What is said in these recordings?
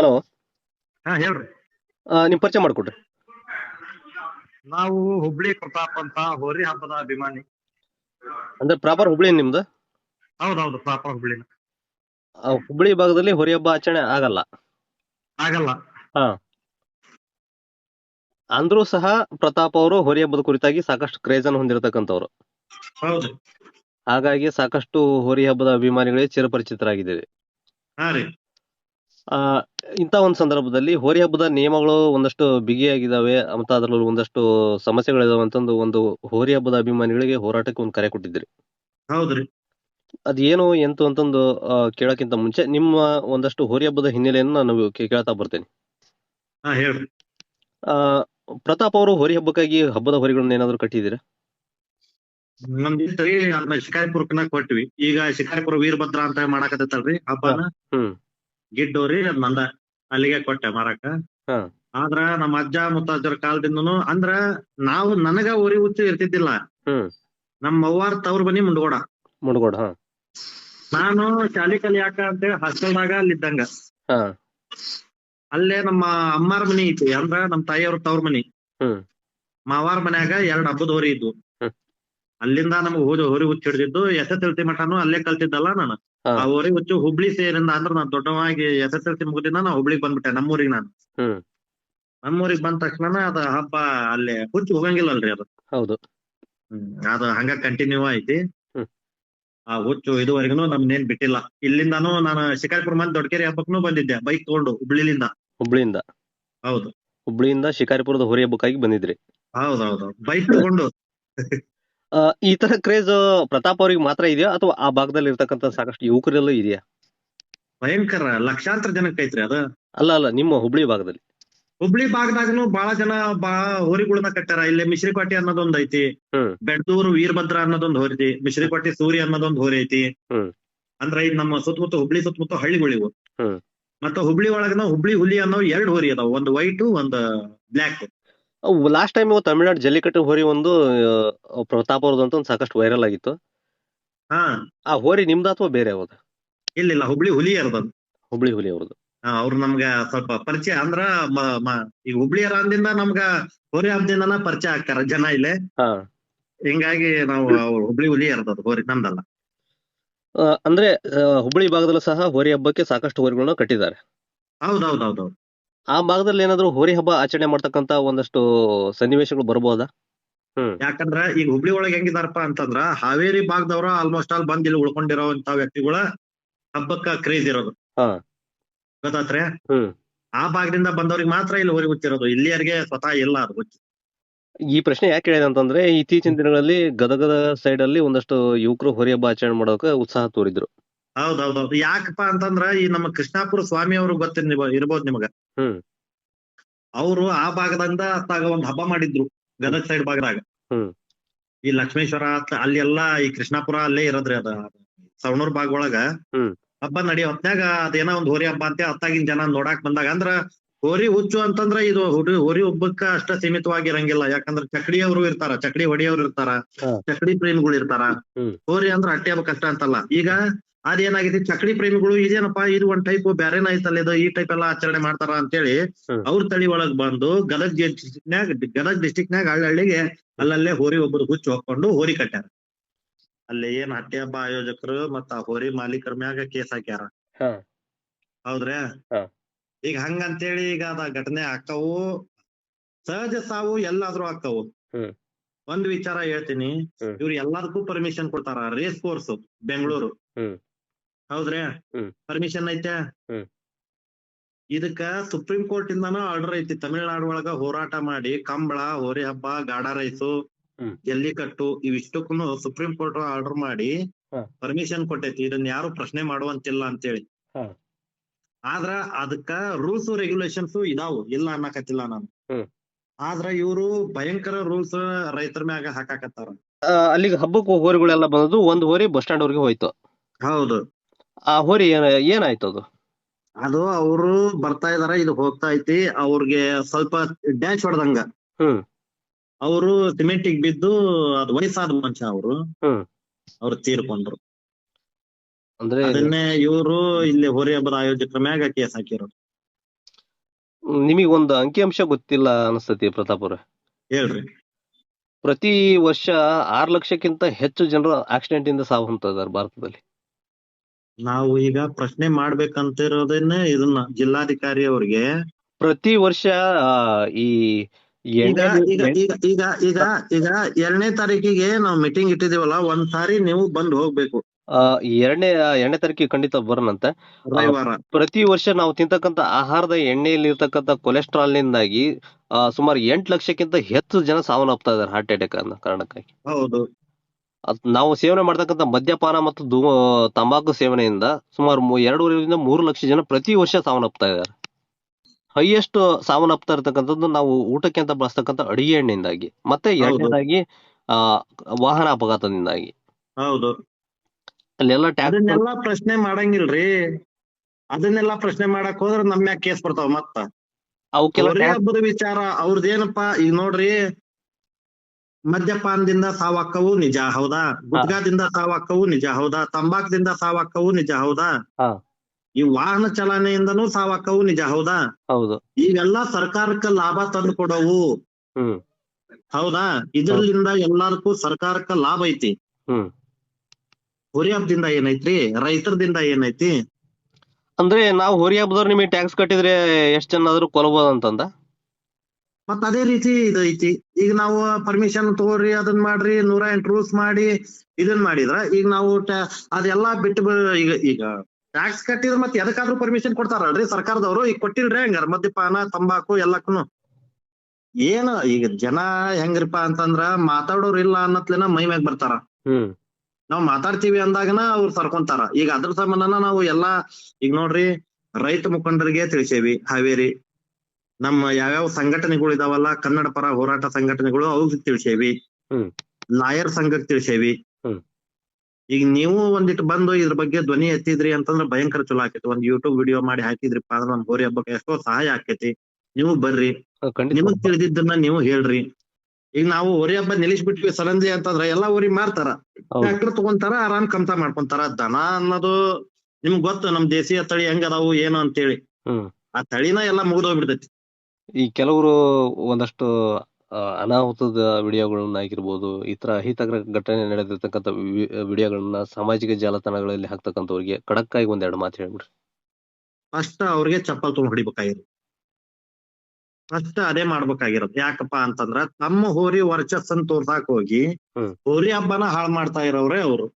Hello. ಹಾ ಹೇಳ್ರಿ. ನಿಮ್ ಪರಿಚಯ ಮಾಡ್ಕೊಡ್ರಿ. ನಾವು ಹುಬ್ಳಿ ಪ್ರತಾಪ್ ಅಂತ ಹೋರಿ ಹಬ್ಬದ ಅಭಿಮಾನಿ. ಅಂದ್ರೆ ಪ್ರಾಪರ್ ಹುಬ್ಳಿ ನಿಮ್ದು? ಹೌದೌದು ಪ್ರಾಪರ್ ಹುಬ್ಳಿ ಆ, ಹುಬ್ಳಿ ಭಾಗದಲ್ಲಿ ಹೊರಿ ಹಬ್ಬ ಆಚರಣೆ ಆಗಲ್ಲ. ಆಗಲ್ಲ. ಅಂದ್ರೂ ಸಹ ಪ್ರತಾಪ್ ಅವರು ಹೊರಿ ಹಬ್ಬದ ಕುರಿತಾಗಿ ಸಾಕಷ್ಟು ಕ್ರೇಜ್ ಅನ್ನು ಹೊಂದಿರತಕ್ಕಂಥವ್ರು. ಹೌದು. ಹಾಗಾಗಿ ಸಾಕಷ್ಟು ಹೋರಿ ಹಬ್ಬದ ಅಭಿಮಾನಿಗಳಿಗೆ ಚಿರಪರಿಚಿತರಾಗಿದ್ದೇವೆ ಹಾ ರೀ. ಇಂಥ ಒಂದು ಸಂದರ್ಭದಲ್ಲಿ ಹೋರಿ ಹಬ್ಬದ ನಿಯಮಗಳು ಒಂದಷ್ಟು ಬಿಗಿಯಾಗಿದ್ದಾವೆ ಮತ್ತು ಅದರಲ್ಲೂ ಒಂದಷ್ಟು ಸಮಸ್ಯೆಗಳಿದಾವೆ ಅಂತಂದು ಒಂದು ಹೋರಿ ಹಬ್ಬದ ಅಭಿಮಾನಿಗಳಿಗೆ ಹೋರಾಟಕ್ಕೆ ಒಂದು ಕರೆ ಕೊಟ್ಟಿದ್ರಿ ಹೌದ್ರಿ. ಅದೇನು ಎಂತು ಅಂತಂದು ಆ, ಕೇಳಕ್ಕಿಂತ ಮುಂಚೆ ನಿಮ್ಮ ಒಂದಷ್ಟು ಹೋರಿ ಹಬ್ಬದ ಹಿನ್ನೆಲೆಯನ್ನು ನಾನು ಕೇಳ್ತಾ ಬರ್ತೇನೆ. ಆ ಪ್ರತಾಪ್ ಅವರು ಹೋರಿ ಹಬ್ಬಕ್ಕಾಗಿ ಹಬ್ಬದ ಹೊರಿಗಳನ್ನ ಏನಾದ್ರು ಕಟ್ಟಿದ್ದೀರಾ? ಶಿಕಾರಿಪುರ ಶಿಕಾರಿಪುರಕ್ಕನ ಕೊಟ್ವಿ. ಈಗ ಶಿಕಾರಿಪುರ ವೀರಭದ್ರ ಅಂತ ಮಾಡಾಕತ್ತೈತಲ್ರಿ ಹಬ್ಬನ. ಹ್ಮ್. ಗಿಡ್ಡೋರಿ ಅದ್ ನಂದ ಅಲ್ಲಿಗೆ ಕೊಟ್ಟೆ ಮಾರಾಕ. ಆದ್ರ ನಮ್ಮ ಅಜ್ಜ ಮುತ್ತಜ್ಜರ ಕಾಲದಿಂದನು ಅಂದ್ರ ನಾವು ನನಗ ಉರಿ ಹುಚ್ಚು ಇರ್ತಿದ್ದಿಲ್ಲ. ನಮ್ ನಮ್ಮ ಅವ್ವಾರ ತವ್ರ ಬನ್ನಿ ಮುಂಡ್ಗೋಡ. ಮುಂಡಗೋಡ ನಾನು ಶಾಲಿ ಕಲಿಯಾಕ ಅಂತೇಳಿ ಹಾಸ್ಟೆಲ್ದಾಗ ಅಲ್ಲಿದ್ದಂಗ ಅಲ್ಲೇ ನಮ್ಮ ಅಮ್ಮಾರ ಮನಿ ಐತಿ ಅಂದ್ರ ನಮ್ಮ ತಾಯಿಯವ್ರ ತವ್ರ ಮನಿ. ಮಾವಾರ ಮನ್ಯಾಗ ಎರಡ್ ಹಬ್ಬದ ಹೊರಿ ಇದ್ವು. ಅಲ್ಲಿಂದ ನಮ್ಗ್ ಹೋದ ಹೊರಿ ಹುಚ್ಚ ಹಿಡ್ದಿದ್ದು ಎಸ್ ಎಸ್ ಎಲ್ ಸಿ ಮಠನು ಅಲ್ಲೇ ಕಲ್ತಿದ್ದಲ್ಲ ನಾನು. ಹೋರಿ ಹುಚ್ಚು ಹುಬ್ಳಿ ಸೇರಿಂದ ಅಂದ್ರ ನಾನು ದೊಡ್ಡವಾಗಿ ಎಸ್ ಎಸ್ ಎಲ್ ಸಿ ಮುಗಿದಿನ ನಾ ಹುಬ್ಳಿಗ್ ಬಂದ್ಬಿಟ್ಟೆ ನಮ್ಮೂರಿಗೆ ನಾನು. ನಮ್ಮೂರಿಗ್ ಬಂದ ತಕ್ಷಣ ಅದ ಹಬ್ಬ ಅಲ್ಲೇ ಹುಚ್ಚು ಹೋಗಂಗಿಲ್ಲಲ್ರಿ ಅದು. ಹೌದು. ಅದು ಹಂಗ ಕಂಟಿನ್ಯೂ ಐತಿ ಆ ಹುಚ್ಚು ಇದುವರೆಗೂ ನಮ್ನೇನ್ ಬಿಟ್ಟಿಲ್ಲ. ಇಲ್ಲಿಂದಾನು ನಾನು ಶಿಕಾರಿಪುರ ಮಂದಿ ದೊಡ್ಡಕೆರೆ ಹಬ್ಬಕ್ಕೂ ಬಂದಿದ್ದೆ ಬೈಕ್ ತಗೊಂಡು ಹುಬ್ಳಿಲಿಂದ. ಹುಬ್ಳಿಯಿಂದ? ಹೌದು. ಹುಬ್ಳಿಯಿಂದ ಶಿಕಾರಿಪುರದ ಹೊರಿ ಹಬ್ಬಕ್ಕಾಗಿ ಬಂದಿದ್ರಿ? ಹೌದೌದು ಬೈಕ್ ತಗೊಂಡು. ಈ ತರ ಕ್ರೇಜ್ ಪ್ರತಾಪ್ ಅವ್ರಿಗೆ ಮಾತ್ರ ಇದೆಯಾ? ಅಥವಾ ಆ ಭಾಗದಲ್ಲಿ ಇರ್ತಕ್ಕಂಥ ಸಾಕಷ್ಟು ಯುವಕರಲ್ಲೂ ಇದೆಯಾ? ಭಯಂಕರ ಲಕ್ಷಾಂತರ ಜನಕ್ಕೆ ಐತ್ರಿ ಅದ. ಅಲ್ಲ ಅಲ್ಲ ನಿಮ್ಮ ಹುಬ್ಳಿ ಭಾಗದಲ್ಲಿ. ಹುಬ್ಳಿ ಭಾಗದಾಗನು ಬಹಳ ಜನ ಬಾ ಹೋರಿಗಳನ್ನ ಕಟ್ಟಾರ. ಇಲ್ಲಿ ಮಿಶ್ರಿಕೋಟೆ ಅನ್ನೋದೊಂದ್ ಐತಿ. ಬೆಡ್ದೂರು ವೀರಭದ್ರ ಅನ್ನೋದೊಂದ್ ಹೋರಿತಿ. ಮಿಶ್ರಿಕೋಟೆ ಸೂರ್ಯ ಅನ್ನೋದೊಂದ್ ಹೋರಿ ಐತಿ. ಅಂದ್ರ ಇದು ನಮ್ಮ ಸುತ್ತಮುತ್ತ ಹುಬ್ಳಿ ಸುತ್ತಮುತ್ತ ಹಳ್ಳಿಗಳಿವು ಮತ್ತ ಹುಬ್ಳಿ ಒಳಗನ ಹುಬ್ಳಿ ಹುಲಿ ಅನ್ನೋ ಎರಡ್ ಹೋರಿ ಅದಾವ. ಒಂದ್ ವೈಟ್ ಒಂದ್ black last time Tamil Nadu Jallikattu ಹೋರಿ ಒಂದು ಆ, ಪ್ರತಾಪ್ ಅವ್ರದ್ದು ಅಂತ ಒಂದು ಸಾಕಷ್ಟು ವೈರಲ್ ಆಗಿತ್ತು. ಹಾ. ಆ ಹೋರಿ ನಿಮ್ದು ಅಥವಾ ಬೇರೆ ಯಾವ್ದು ಇಲ್ಲ ಇಲ್ಲ ಹುಬ್ಳಿ ಹುಲಿ ಇರೋದು ಹುಬ್ಳಿ ಹುಲಿ ಅವ್ರದ್ದು ಅವ್ರು ನಮ್ಗ ಸ್ವಲ್ಪ ಪರಿಚಯ ಅಂದ್ರ ಮ- ಮ- ಈ ಹುಬ್ಳಿ ಅಂದಿಂದ ನಮ್ಗ ಹೋರಿ ಹಬ್ಬದಿಂದನ ಪರಿಚಯ ಆಗ್ತಾರ ಜನ ಇಲ್ಲೇ. ಹಾ. ಹಿಂಗಾಗಿ ನಾವು ಅವ್ರು ಹುಬ್ಳಿ ಹುಲಿ ಇರ್ತದ ಹೋರಿ ನಮ್ದಲ್ಲ. ಆ, ಅಂದ್ರೆ ಆ, ಹುಬ್ಳಿ ಭಾಗದಲ್ಲೂ ಸಹ ಹೋರಿ ಹಬ್ಬಕ್ಕೆ ಸಾಕಷ್ಟು ಹೋರಿಗಳನ್ನ ಕಟ್ಟಿದ್ದಾರೆ. ಹೌದೌದೌದು ಆ ಭಾಗದಲ್ಲಿ ಏನಾದ್ರು ಹೋರಿ ಹಬ್ಬ ಆಚರಣೆ ಮಾಡ್ತಕ್ಕಂತ ಒಂದಷ್ಟು ಸನ್ನಿವೇಶಗಳು ಬರ್ಬೋದಾ? ಯಾಕಂದ್ರ ಈಗ ಹುಬ್ಳಿ ಒಳಗೆ ಹೆಂಗಿದಾರಪ್ಪ ಅಂತಂದ್ರ ಹಾವೇರಿ ಭಾಗದವ್ರ ಆಲ್ಮೋಸ್ಟ್ ಆಲ್ ಬಂದ್ ಇಲ್ಲಿ ಉಳ್ಕೊಂಡಿರೋಂತ ವ್ಯಕ್ತಿಗಳ ಹಬ್ಬಕ್ಕ ಕ್ರೇಜ್ ಇರೋದು. ಹಾ. ಗೊತ್ತಾತ್ರೆ? ಹ್ಮ್. ಆ ಭಾಗದಿಂದ ಬಂದವ್ರಿಗೆ ಮಾತ್ರ ಇಲ್ಲಿ ಹೋರಿ ಗೊತ್ತಿರೋದು ಇಲ್ಲಿಯರಿಗೆ ಸ್ವತಃ ಇಲ್ಲ ಅದು ಗೊತ್ತಿ ಈ ಪ್ರಶ್ನೆ ಯಾಕೆ ಹೇಳಿದೆ ಅಂತಂದ್ರೆ ಇತ್ತೀಚಿನ ದಿನಗಳಲ್ಲಿ ಗದಗದ ಸೈಡ್ ಅಲ್ಲಿ ಒಂದಷ್ಟು ಯುವಕರು ಹೋರಿ ಹಬ್ಬ ಆಚರಣೆ ಮಾಡೋಕೆ ಉತ್ಸಾಹ ತೋರಿದ್ರು. ಹೌದೌದೌದು ಯಾಕಪ್ಪ ಅಂತಂದ್ರ ಈ ನಮ್ಮ ಕೃಷ್ಣಾಪುರ ಸ್ವಾಮಿ ಅವರು ಗೊತ್ತ ಇರ್ಬೋದು ನಿಮಗ ಅವ್ರು ಅವರು ಆ ಭಾಗದಂದ ಅತ್ತಾಗ ಒಂದ್ ಹಬ್ಬ ಮಾಡಿದ್ರು ಗದಗ್ ಸೈಡ್ ಭಾಗದಾಗ. ಈ ಲಕ್ಷ್ಮೇಶ್ವರ ಅಲ್ಲಿ ಎಲ್ಲಾ ಈ ಕೃಷ್ಣಾಪುರ ಅಲ್ಲೇ ಇರೋದ್ರಿ ಅದ ಸವಣೂರ್ ಭಾಗ ಒಳಗ. ಹಬ್ಬ ನಡೆಯೋ ಹೊತ್ನ್ಯಾಗ ಅದೇನೋ ಒಂದ್ ಹೋರಿ ಹಬ್ಬ ಅಂತ ಅತ್ತಾಗಿನ್ ಜನ ನೋಡಾಕ್ ಬಂದಾಗ ಅಂದ್ರ ಹೋರಿ ಹುಚ್ಚು ಅಂತಂದ್ರ ಇದು ಹೋರಿ ಹೋರಿ ಹಬ್ಬಕ್ಕ ಅಷ್ಟ ಸೀಮಿತವಾಗಿರಂಗಿಲ್ಲ ಯಾಕಂದ್ರ ಚಕ್ಡಿಯವರು ಇರ್ತಾರ ಚಕಡಿ ಹೊಡಿಯವ್ರು ಇರ್ತಾರ. ಚಕಡಿ ಪ್ರೇಮಿಗಳು ಇರ್ತಾರ. ಹೋರಿ ಅಂದ್ರ ಹಟ್ಟಿ ಹಬ್ಬ ಕಷ್ಟ ಅಂತಲ್ಲ ಈಗ ಅದೇನಾಗೈತಿ? ಚಕಡಿ ಪ್ರೇಮಿಗಳು ಇದೇನಪ್ಪಾ ಇದು ಒಂದ್ ಟೈಪ್ ಬ್ಯಾರೇನ ಐತಲ್ಲ ಇದು ಈ ಟೈಪ್ ಎಲ್ಲಾ ಆಚರಣೆ ಮಾಡ್ತಾರ ಅಂತೇಳಿ. ಅವ್ರ ತಳಿ ಒಳಗ್ ಬಂದು ಗದಗ್ ಡಿಸ್ಟಿಕ್ನ್ಯಾಗ ಗದಗ್ ಡಿಸ್ಟಿಕ್ನ್ಯಾಗ ಹಳ್ಳಿಗೆ ಅಲ್ಲಲ್ಲೇ ಹೋರಿ ಒಬ್ಬರು ಹುಚ್ಚು ಹಾಕೊಂಡು ಹೋರಿ ಕಟ್ಟ್ಯಾರ. ಅಲ್ಲಿ ಏನ್ ಹಟ್ಟಿ ಹಬ್ಬ ಆಯೋಜಕರು ಮತ್ತ ಆ ಹೋರಿ ಮಾಲೀಕರ ಮ್ಯಾಗ ಕೇಸ್ ಹಾಕ್ಯಾರ. ಹೌದ್ರಿ? ಈಗ ಹಂಗ ಈಗ ಹಂಗಂತೇಳಿ ಈಗ ಅದ ಘಟನೆ ಆಕ್ಕವು ಸಹಜ ಸಾವು ಎಲ್ಲಾದ್ರೂ ಆಕ್ಕವು. ಒಂದ್ ವಿಚಾರ ಹೇಳ್ತೀನಿ. ಇವ್ರು ಎಲ್ಲದಕ್ಕೂ ಪರ್ಮಿಷನ್ ಕೊಡ್ತಾರ ರೇಸ್ ಕೋರ್ಸ್ ಬೆಂಗಳೂರು. ಹೌದ್ರಾ. ಪರ್ಮಿಷನ್ ಐತೆ? ಇದಕ್ಕ ಸುಪ್ರೀಂ ಕೋರ್ಟ್ ಇಂದಾನು ಆರ್ಡರ್ ಐತಿ. ತಮಿಳ್ನಾಡು ಒಳಗ ಹೋರಾಟ ಮಾಡಿ ಕಂಬಳ ಹೋರಿ ಹಬ್ಬ ಗಾಡ ರೈಸು. ಜಲ್ಲಿಕಟ್ಟು ಇವಿಷ್ಟಕ್ಕೂ ಸುಪ್ರೀಂ ಕೋರ್ಟ್ ಆರ್ಡರ್ ಮಾಡಿ ಪರ್ಮಿಷನ್ ಕೊಟ್ಟೈತಿ. ಇದನ್ನ ಯಾರು ಪ್ರಶ್ನೆ ಮಾಡುವಂತಿಲ್ಲ ಅಂತೇಳಿ. ಆದ್ರ ಅದಕ್ಕ ರೂಲ್ಸ್ ರೆಗ್ಯುಲೇಷನ್ಸ್ ಇದಾವು. ಇಲ್ಲ ಅನ್ನಕತ್ತಿಲ್ಲ ನಾನು. ಆದ್ರ ಇವರು ಭಯಂಕರ ರೂಲ್ಸ್ ರೈತರ ಮ್ಯಾಗ ಹಾಕಾಕತ್ತಾರ. ಅಲ್ಲಿಗೆ ಹಬ್ಬಕ್ಕೆ ಹೋರಿಗಳೆಲ್ಲ ಬಂದದ್ದು ಒಂದು ಹೋರಿ ಬಸ್ ಸ್ಟ್ಯಾಂಡ್ ಅವ್ರಿಗೆ ಹೋಯ್ತು. ಹೌದು. ಆ ಹೊರಿ ಏನ ಏನಾಯ್ತು ಅದು ಅದು ಅವರು ಬರ್ತಾ ಇದಾರ ಇದು ಹೋಗ್ತಾ ಐತಿ. ಅವ್ರಿಗೆ ಸ್ವಲ್ಪ ಡ್ಯಾಶ್ ಹೊಡೆದಂಗ. ಹ್ಮ್. ಅವರು ಸಿಮೆಂಟಿಗ್ ಬಿದ್ದು ಅದು ವಯಸ್ಸಾದ ಮನುಷ್ಯ ಅವರು. ಹ್ಮ್. ಅವ್ರು ತೀರ್ಕೊಂಡ್ರು. ಅಂದ್ರೆ ಅದನ್ನೇ ಇವರು ಇಲ್ಲಿ ಹೋರಿ ಹಬ್ಬದ ಆಯೋಜಕರ ಮ್ಯಾಗ ಕೇಸ್ ಹಾಕಿರೋದು. ನಿಮಗೊಂದು ಒಂದು ಅಂಕಿಅಂಶ ಗೊತ್ತಿಲ್ಲ ಅನಿಸ್ತತಿ ಪ್ರತಾಪ್ ಅವ್ರೆ. ಹೇಳ್ರಿ. ಪ್ರತಿ ವರ್ಷ ಆರ್ ಲಕ್ಷಕ್ಕಿಂತ ಹೆಚ್ಚು ಜನರು ಆಕ್ಸಿಡೆಂಟ್ ಇಂದ ಸಾವು ಹೊಂತಿದ್ದಾರೆ ಭಾರತದಲ್ಲಿ. ನಾವು ಈಗ ಪ್ರಶ್ನೆ ಮಾಡ್ಬೇಕಂತಿರೋದನ್ನ ಇದನ್ನ ಜಿಲ್ಲಾಧಿಕಾರಿ ಅವ್ರಿಗೆ. ಪ್ರತಿ ವರ್ಷ ಈ ಈಗ ಈಗ ಈಗ ಈಗ ಈಗ ಈಗ ಎರಡನೇ ತಾರೀಕಿಗೆ ನಾವು ಮೀಟಿಂಗ್ ಇಟ್ಟಿದೀವಲ್ಲ ಒಂದ್ ಸಾರಿ ನೀವು ಬಂದ್ ಹೋಗ್ಬೇಕು. ಎರಡನೇ ಎರಡನೇ ತಾರೀಕಿಗೆ ಖಂಡಿತ ಬರೋಣಂತೆ. ರವಿವಾರ. ಪ್ರತಿ ವರ್ಷ ನಾವು ತಿಂತಕ್ಕಂತ ಆಹಾರದ ಎಣ್ಣೆಯಲ್ಲಿ ಇರ್ತಕ್ಕಂತ ಕೊಲೆಸ್ಟ್ರಾಲ್ ನಿಂದಾಗಿ ಸುಮಾರು ಎಂಟು ಲಕ್ಷಕ್ಕಿಂತ ಹೆಚ್ಚು ಜನ ಸಾವನ್ನಪ್ತಾ ಇದ್ದಾರೆ ಹಾರ್ಟ್ ಅಟ್ಯಾಕ್ ಅನ್ನೋ ಕಾರಣಕ್ಕಾಗಿ. ಹೌದು. ನಾವು ಸೇವನೆ ಮಾಡ್ತಕ್ಕಂಥ ಮದ್ಯಪಾನ ಮತ್ತು ಧೂ ತಂಬಾಕು ಸೇವನೆಯಿಂದ ಸುಮಾರು ಎರಡೂವರೆಯಿಂದ ಮೂರು ಲಕ್ಷ ಜನ ಪ್ರತಿ ವರ್ಷ ಸಾವನ್ನಪ್ತಾ ಇದ್ದಾರೆ. ಹೈಯೆಸ್ಟ್ ಸಾವನ್ನಪ್ತಾ ಇರ್ತಕ್ಕಂಥದ್ದು ನಾವು ಊಟಕ್ಕೆ ಅಂತ ಬಳಸ್ತಕ್ಕಂಥ ಅಡಿಗೆ ಎಣ್ಣೆಯಿಂದಾಗಿ ಮತ್ತೆ. ಎರಡನೇದಾಗಿ ಆ ವಾಹನ ಅಪಘಾತದಿಂದಾಗಿ. ಹೌದು. ಅಲ್ಲೆಲ್ಲ ಅದನ್ನೆಲ್ಲ ಪ್ರಶ್ನೆ ಮಾಡಂಗಿಲ್ರಿ. ಅದನ್ನೆಲ್ಲ ಪ್ರಶ್ನೆ ಮಾಡಕ್ ಹೋದ್ರ ನಮ್ಮ ಮ್ಯಾಗ ಕೇಸ್ ಬರ್ತಾವ ಮತ್ತ. ಹಬ್ಬದ ವಿಚಾರ ಅವ್ರದ್ದೇನಪ್ಪಾ ಈಗ ನೋಡ್ರಿ ಮದ್ಯಪಾನದಿಂದ ಸಾವಾಕ್ಕವು ನಿಜ ಹೌದಾ? ಗುಟ್ಕಾದಿಂದ ಸಾವಾಕ್ಕವು ನಿಜ ಹೌದಾ? ತಂಬಾಕದಿಂದ ಸಾವಾಕ್ಕವು ನಿಜ ಹೌದಾ? ಈ ವಾಹನ ಚಲನೆಯಿಂದನೂ ಸಾವಾಕ್ಕವು ನಿಜ ಹೌದಾ? ಹೌದು. ಇವೆಲ್ಲ ಸರ್ಕಾರಕ್ಕ ಲಾಭ ತಂದು ಕೊಡವು. ಹೌದಾ? ಇದರಿಂದ ಎಲ್ಲಾರ್ಗೂ ಸರ್ಕಾರಕ್ಕ ಲಾಭ ಐತಿ. ಹುರಿ ಹಬ್ಬದಿಂದ ಏನೈತ್ರಿ? ರೈತರದಿಂದ ಏನೈತಿ? ಅಂದ್ರೆ ನಾವು ಹುರಿ ಹಬ್ಬದವ್ರು ನಿಮಗೆ ಟ್ಯಾಕ್ಸ್ ಕಟ್ಟಿದ್ರೆ ಎಷ್ಟ್ ಜನ ಆದ್ರೂ ಕೊಲ್ಬೋದಂತಂದ ಮತ್ತ ಅದೇ ರೀತಿ ಇದೈತಿ ಈಗ ನಾವು ಪರ್ಮಿಷನ್ ತಗೋರಿ ಅದನ್ನ ಮಾಡ್ರಿ ನೂರ ಎಂಟು ರೂಲ್ಸ್ ಮಾಡಿ ಇದನ್ ಮಾಡಿದ್ರ ಈಗ ನಾವು ಅದೆಲ್ಲಾ ಬಿಟ್ಟು ಈಗ ಈಗ ಟ್ಯಾಕ್ಸ್ ಕಟ್ಟಿದ್ರ ಮತ್ತೆ ಎದಕ್ಕಾದ್ರೂ ಪರ್ಮಿಷನ್ ಕೊಡ್ತಾರಲ್ರಿ ಸರ್ಕಾರದವರು ಈಗ ಕೊಟ್ಟಿಲ್ರಿ ಹಂಗಾರ ಮದ್ಯಪಾನ ತಂಬಾಕು ಎಲ್ಲಕ್ಕೂ ಏನ ಈಗ ಜನ ಹೆಂಗ್ರಿಪ ಅಂತಂದ್ರ ಮಾತಾಡೋರ್ ಇಲ್ಲ ಅನ್ನತ್ಲೇನ ಮೈ ಮ್ಯಾಗ್ ಬರ್ತಾರ. ಹ್ಮ್. ನಾವ್ ಮಾತಾಡ್ತೀವಿ ಅಂದಾಗನ ಅವ್ರು ಸರ್ಕೊಂತಾರ. ಈಗ ಅದ್ರ ಸಂಬಂಧನ ನಾವು ಎಲ್ಲಾ ಈಗ ನೋಡ್ರಿ ರೈತ ಮುಖಂಡರಿಗೆ ತಿಳಿಸೇವಿ ಹಾವೇರಿ. ನಮ್ಮ ಯಾವ್ಯಾವ ಸಂಘಟನೆಗಳು ಇದಾವಲ್ಲ ಕನ್ನಡ ಪರ ಹೋರಾಟ ಸಂಘಟನೆಗಳು ಅವ್ರಿಗೆ ತಿಳಿಸೇವಿ. ಲಾಯರ್ ಸಂಘಕ್ಕೆ ತಿಳಿಸೇವಿ. ಈಗ ನೀವು ಒಂದಿಟ್ಟು ಬಂದು ಇದ್ರ ಬಗ್ಗೆ ಧ್ವನಿ ಎತ್ತಿದ್ರಿ ಅಂತಂದ್ರ ಭಯಂಕರ ಚಲೋ ಆಕೇತಿ. ಒಂದ್ ಯೂಟ್ಯೂಬ್ ವಿಡಿಯೋ ಮಾಡಿ ಹಾಕಿದ್ರಿಪ್ಪ ಅಂದ್ರೆ ನಮ್ ಹೋರಿ ಹಬ್ಬಕ್ಕೆ ಎಷ್ಟೋ ಸಹಾಯ ಆಕೈತಿ. ನೀವು ಬರ್ರಿ. ನಿಮಗ್ ತಿಳಿದಿದ್ದನ್ನ ನೀವು ಹೇಳ್ರಿ. ಈಗ ನಾವು ಹೋರಿ ಹಬ್ಬ ನಿಲ್ಲಿಸ್ಬಿಟ್ವಿ ಸಲಂದಿ ಅಂತಂದ್ರ ಎಲ್ಲಾ ಊರಿ ಮಾರ್ತಾರ. ಟ್ರಾಕ್ಟರ್ ಟ್ರ್ಯಾಕ್ಟರ್ ತಗೊಂತಾರ ಆರಾಮ್ ಕಮ್ತಾ ಮಾಡ್ಕೊಂತಾರ. ದನ ಅನ್ನೋದು ನಿಮ್ಗ್ ಗೊತ್ತು ನಮ್ ದೇಶೀಯ ತಳಿ ಹೆಂಗ್ ಅದಾವು ಏನು ಅಂತೇಳಿ. ಆ ತಳಿನ ಎಲ್ಲಾ ಮುಗ್ದೋಗ್ಬಿಡ್ತೈತಿ. ಈ ಕೆಲವರು ಒಂದಷ್ಟು ಅನಾಹುತದ ವಿಡಿಯೋಗಳನ್ನ ಆಗಿರ್ಬೋದು ಈ ತರ ಅಹಿತಕರ ಘಟನೆ ನಡೆದಿರ್ತಕ್ಕಂಥ ವಿಡಿಯೋಗಳನ್ನ ಸಾಮಾಜಿಕ ಜಾಲತಾಣಗಳಲ್ಲಿ ಹಾಕ್ತಕ್ಕಂಥವ್ರಿಗೆ ಖಡಕ್ ಆಗಿ ಒಂದೆರಡು ಮಾತು ಹೇಳ್ಬಿಡ್ರಿ. ಫಸ್ಟ್ ಅವ್ರಿಗೆ ಚಪ್ಪಲ್ ತಗೊಂಡ್ ಹೊಡಿಬೇಕಾಗಿರೋದು. ಫಸ್ಟ್ ಅದೇ ಮಾಡ್ಬೇಕಾಗಿರೋದು. ಯಾಕಪ್ಪ ಅಂತಂದ್ರ ತಮ್ಮ ಹೋರಿ ವರ್ಚಸ್ಸನ್ ತೋರ್ಸಾಕ್ ಹೋಗಿ. ಹೋರಿ ಹಬ್ಬನ ಹಾಳ್ ಮಾಡ್ತಾ ಇರೋರೇ ಅವ್ರು.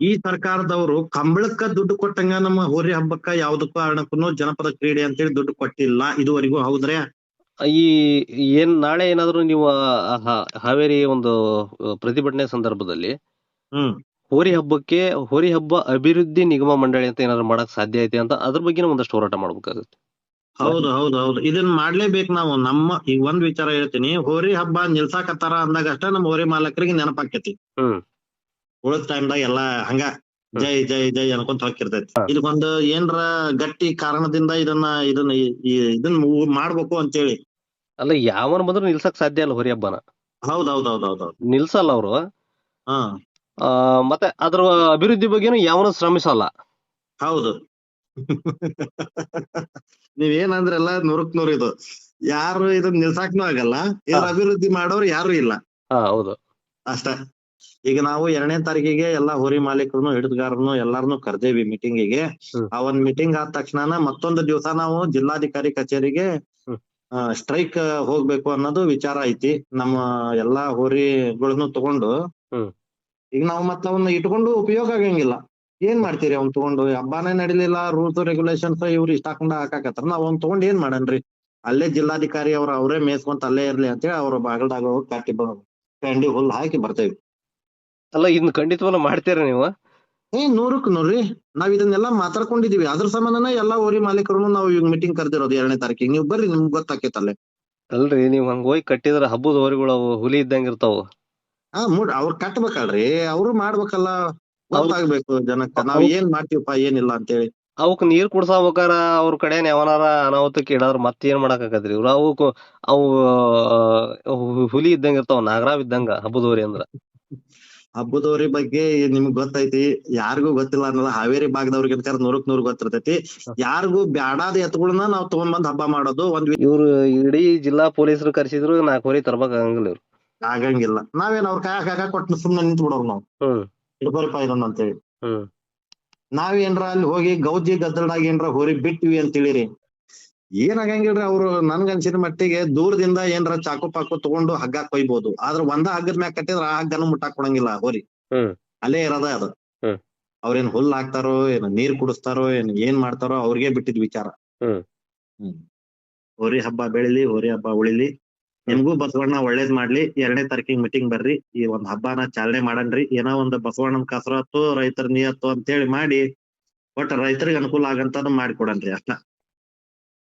ಈ ಸರ್ಕಾರದವರು ಕಂಬಳಕ್ಕ ದುಡ್ಡು ಕೊಟ್ಟಂಗ ನಮ್ಮ ಹೋರಿ ಹಬ್ಬಕ್ಕ ಯಾವ್ದಕ್ಕೂ ಕಾರಣಕ್ಕೂ ಜನಪದ ಕ್ರೀಡೆ ಅಂತೇಳಿ ದುಡ್ಡು ಕೊಟ್ಟಿಲ್ಲ ಇದುವರೆಗೂ ಹೌದ್ರೆ? ಈ ಏನ್ ನಾಳೆ ಏನಾದ್ರು ನೀವು ಹಾವೇರಿ ಒಂದು ಪ್ರತಿಭಟನೆ ಸಂದರ್ಭದಲ್ಲಿ ಹ್ಮ್. ಹೋರಿ ಹಬ್ಬಕ್ಕೆ ಹೋರಿ ಹಬ್ಬ ಅಭಿವೃದ್ಧಿ ನಿಗಮ ಮಂಡಳಿ ಅಂತ ಏನಾದ್ರು ಮಾಡಕ್ ಸಾಧ್ಯ ಐತೆ ಅಂತ ಅದ್ರ ಬಗ್ಗೆ ಒಂದಷ್ಟು ಹೋರಾಟ ಮಾಡ್ಬೇಕಾಗುತ್ತೆ. ಹೌದು ಹೌದು ಹೌದು. ಇದನ್ನ ಮಾಡ್ಲೇಬೇಕು ನಾವು. ನಮ್ಮ ಈಗ ಒಂದ್ ವಿಚಾರ ಹೇಳ್ತೀನಿ. ಹೋರಿ ಹಬ್ಬ ನಿಲ್ಸಾಕತ್ತಾರ ಅಂದಾಗ ಅಷ್ಟೇ ನಮ್ಮ ಹೋರಿ ಮಾಲಕರಿಗೆ ನೆನಪಾಕೈತಿ. ಹ್ಮ್. ಉಳಿದ ಟೈಮ್ದಾಗ ಎಲ್ಲಾ ಹಂಗ ಜೈ ಜೈ ಜೈ ಅನ್ಕೊಂತ ಹೋಗಿರ್ತೈತಿ. ಇದಕ್ಕೊಂದು ಏನ್ರ ಗಟ್ಟಿ ಕಾರಣದಿಂದ ಇದನ್ನ ಇದನ್ನ ಇದನ್ನ ಮಾಡ್ಬೇಕು ಅಂತೇಳಿ. ಅಲ್ಲ ಯಾವನ್ ಬಂದ್ರು ನಿಲ್ಸಕ್ ಸಾಧ್ಯ ಅಲ್ಲ ಹೊರಿ ಹಬ್ಬನ ಹೌದ್ ಹೌದ್ ಹೌದ್ ಹೌದ್ ಹೌದ್ ನಿಲ್ಸಲ್ಲ ಅವರು. ಹಾ. ಮತ್ತೆ ಅದ್ರ ಅಭಿವೃದ್ಧಿ ಬಗ್ಗೆನು ಯಾವನು ಶ್ರಮಿಸಲ್ಲ. ಹೌದು. ನೀವೇನಂದ್ರಲ್ಲ ನೂರಕ್ ನೂರ್ ಇದು. ಯಾರು ಇದನ್ನ ನಿಲ್ಸಾಕ್ನು ಆಗಲ್ಲ. ಇದ್ರ ಅಭಿವೃದ್ಧಿ ಮಾಡೋರು ಯಾರು ಇಲ್ಲ. ಹಾ ಹೌದು. ಅಷ್ಟ. ಈಗ ನಾವು ಎರಡನೇ ತಾರೀಕಿಗೆ ಎಲ್ಲಾ ಹೋರಿ ಮಾಲೀಕರನ್ನು ಹಿಡಿದುಗಾರನು ಎಲ್ಲಾರನು ಕರ್ದೇವಿ ಮೀಟಿಂಗಿಗೆ ಗೆ. ಆ ಒಂದ್ ಮೀಟಿಂಗ್ ಆದ ತಕ್ಷಣ ಮತ್ತೊಂದು ದಿವಸ ನಾವು ಜಿಲ್ಲಾಧಿಕಾರಿ ಕಚೇರಿಗೆ. ಸ್ಟ್ರೈಕ್ ಹೋಗ್ಬೇಕು ಅನ್ನೋದು ವಿಚಾರ ಐತಿ. ನಮ್ಮ ಎಲ್ಲಾ ಹೋರಿಗಳನ್ನು ತಗೊಂಡು. ಈಗ ನಾವು ಮತ್ತ ಅವನ್ನ ಇಟ್ಕೊಂಡು ಉಪಯೋಗ ಆಗಂಗಿಲ್ಲ. ಏನ್ ಮಾಡ್ತೀರಿ ಅವ್ನ್ ತಗೊಂಡು? ಹಬ್ಬಾನೇ ನಡಿಲಿಲ್ಲ ರೂಲ್ಸ್ ರೆಗ್ಯುಲೇಷನ್ಸ್ ಇವ್ರು ಇಷ್ಟ ಹಾಕೊಂಡ ಹಾಕಾಕತ್ತಾರ. ನಾವ್ ಅವ್ನ್ ತಗೊಂಡ್ ಏನ್ ಮಾಡನ್ರಿ? ಅಲ್ಲೇ ಜಿಲ್ಲಾಧಿಕಾರಿ ಅವ್ರ ಅವರೇ ಮೇಸ್ಕೊಂತ ಅಲ್ಲೇ ಇರ್ಲಿ ಅಂತೇಳಿ ಅವ್ರ ಬಾಗಲ್ದಾಗ ಹೋಗಿ ಕಟ್ಟಿ ಬ- ಕಂಡಿ ಹುಲ್ಲು ಹಾಕಿ ಬರ್ತೇವಿ ಅಲ್ಲ ಇದನ್ನ ಖಂಡಿತವಲ್ಲ ಮಾಡ್ತೀರ ನೀವು? ಏ ನೂರಕ್ ನೋಡ್ರಿ ನಾವ್ ಇದನ್ನೆಲ್ಲ ಮಾತಾಡ್ಕೊಂಡಿದೀವಿ. ಅದ್ರ ಸಂಬಂಧನ ಎಲ್ಲಾ ಓರಿ ಮಾಲೀಕರು ನಾವು ಇವಾಗ ಮೀಟಿಂಗ್ ಕರೆದಿರೋದು ಎರಡನೇ ತಾರೀಕಿಗೆ. ನೀವು ಬರ್ರಿ ನಿಮ್ಗೆ ಗೊತ್ತಾಕೈತಲ್ಲೇ ಅಲ್ರಿ ನೀವ್ ಹಂಗ ಹೋಗಿ ಕಟ್ಟಿದ್ರ ಹಬ್ಬದ ಹೋರಿಗಳು ಅವು ಹುಲಿ ಇದ್ದಂಗ ಇರ್ತಾವ. ಹಾ ಮೂಡ್ ಅವ್ರ ಕಟ್ಬೇಕಲ್ರಿ. ಅವ್ರು ಮಾಡ್ಬೇಕಲ್ಲ. ಗೊತ್ತಾಗ್ಬೇಕು ಜನಕ್ಕ. ನಾವ್ ಏನ್ ಮಾಡ್ತೀವಪ್ಪ ಏನಿಲ್ಲ ಅಂತೇಳಿ. ಅವಕ್ ನೀರ್ ಕುಡ್ಸಬೇಕಾರ ಅವ್ರ ಕಡೆ ಯಾವನಾರ ಅನಾಹುತಕ್ಕೆ ಇಡಾದ್ರ ಮತ್ತೆ ಏನ್ ಮಾಡಕ್ ಇವ್ರ ಇವ್ರು ಅವಕ್ ಅವು ಹುಲಿ ಇದ್ದಂಗ ಇರ್ತಾವ. ನಾಗರಾವ್ ಇದ್ದಂಗ ಹಬ್ಬದ ಓರಿ ಅಂದ್ರ. ಹಬ್ಬದವ್ರಿ ಬಗ್ಗೆ ನಿಮ್ಗ್ ಗೊತ್ತೈತಿ. ಯಾರಿಗೂ ಗೊತ್ತಿಲ್ಲ ಅನ್ನೋದು ಹಾವೇರಿ ಭಾಗದವ್ರಿಗೆ ನೂರಕ್ ನೂರ್ ಗೊತ್ತಿರ್ತೈತಿ. ಯಾರಿಗೂ ಬ್ಯಾಡಾದ ಎತ್ಗಳನ್ನ ನಾವ್ ತಗೊಂಡ್ ಬಂದ್ ಹಬ್ಬ ಮಾಡೋದು. ಒಂದ್ ಇವ್ರು ಇಡೀ ಜಿಲ್ಲಾ ಪೊಲೀಸರು ಕರ್ಸಿದ್ರು ನಾಲ್ಕುವರೆ ಹೊರಿ ಆಗಂಗಿಲ್ಲ ಇವ್ರು. ಆಗಂಗಿಲ್ಲ. ನಾವೇನ್ ಅವ್ರ ಕಾಯಕ್ ಕಾಕ ಕೊಟ್ಟು ಸುಮ್ನೆ ನಿಂತ್ ಬಿಡೋರ್ ನಾವ್ ಇಡ್ಬರಪ್ಪ ಇದನ್ನ ಅಂತೇಳಿ. ನಾವೇನ್ರ ಅಲ್ಲಿ ಹೋಗಿ ಗೌಜಿ ಗದ್ದಲ್ದಾಗ ಏನ್ರ ಹೊರಿ ಬಿಟ್ವಿ ಅಂತ ಹೇಳಿರಿ ಏನ್ ಆಗಂಗಿಲ್ರಿ ಅವ್ರು ನನ್ಗ ಅನ್ಸಿದ ಮಟ್ಟಿಗೆ ದೂರದಿಂದ ಏನ್ರ ಚಾಕು ಪಾಕು ತಗೊಂಡು ಹಗ್ಗ ಕೊಯ್ಬೋದು. ಆದ್ರ ಒಂದ ಹಗ್ಗದ ಮ್ಯಾಗ ಕಟ್ಟಿದ್ರ ಆ ಹಗ್ಗನು ಮುಟ್ಟಾಕ್ ಕೊಡಂಗಿಲ್ಲ ಹೋರಿ. ಅಲ್ಲೇ ಇರದ ಅದು. ಅವ್ರೇನ್ ಹುಲ್ ಹಾಕ್ತಾರೋ ಏನ್ ನೀರ್ ಕುಡಿಸ್ತಾರೋ ಏನ್ ಏನ್ ಮಾಡ್ತಾರೋ ಅವ್ರಿಗೆ ಬಿಟ್ಟಿದ್ ವಿಚಾರ. ಹೋರಿ ಹಬ್ಬ ಬೆಳಿಲಿ ಹೋರಿ ಹಬ್ಬ ಉಳಿಲಿ. ನಿಮ್ಗೂ ಬಸವಣ್ಣ ಒಳ್ಳೇದ್ ಮಾಡ್ಲಿ. ಎರಡನೇ ತಾರೀಕಿಗೆ ಮೀಟಿಂಗ್ ಬರ್ರಿ. ಈ ಒಂದ್ ಹಬ್ಬನ ಚಾಲನೆ ಮಾಡನ್ರಿ. ಏನೋ ಒಂದ್ ಬಸವಣ್ಣನ ಕಸರತ್ತು ರೈತರ ನಿಯತ್ತು ಅಂತೇಳಿ ಮಾಡಿ ಒಟ್ಟ ರೈತರಿಗೆ ಅನುಕೂಲ ಆಗಂತಾನು ಮಾಡ್ಕೊಡನ್ರಿ ಅಷ್ಟ.